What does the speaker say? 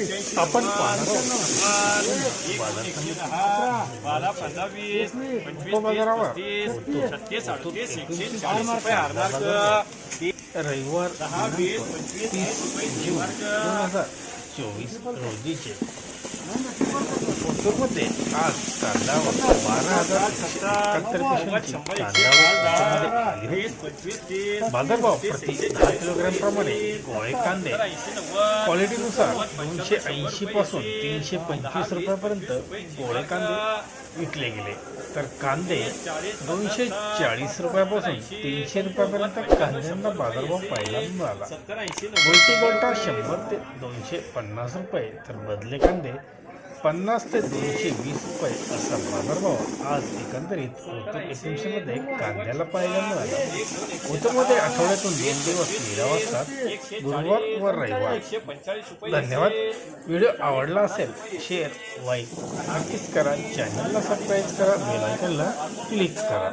आपण पाहणार आहोत. बारा पंधरा वीस पंचवीस तीस उपबाजारावर पस्तीस छत्तीस अडतीस एकशे चाळीस रुपये अर्धार्क रविवार दहा वीस पंचवीस रुपये दिवार्क दोन हजार चोवीस रोजीचे. कांदा बारा हजार बाजारभाव प्रति दहा किलोग्राम प्रमाणे गोळे कांदे. क्वालिटीनुसार दोनशे ऐंशी पासून तीनशे पंचवीस रुपयापर्यंत गोळे कांदे विकले गेले. तर कांदे दोनशे चाळीस रुपयापासून तीनशे रुपयापर्यंत कांद्यांना बाजारभाव पाहायला मिळाला. गोलटी गोल्टा शंभर ते दोनशे पन्नास रुपये. तर बदले कांदे पन्नास ते दोनशे वीस रुपये असा बाजारभाव आज एकंदरीत उत्तर एपीएमसीमध्ये कांद्याला पाहायला मिळाला. उत्तरमध्ये आठवड्यातून दोन दिवस लिलाव असतात. गुरुवार व रविवार. धन्यवाद. व्हिडिओ आवडला असेल शेअर लाईक नक्कीच करा. चॅनलला सबस्क्राईब करा. बेलायकनला क्लिक करा.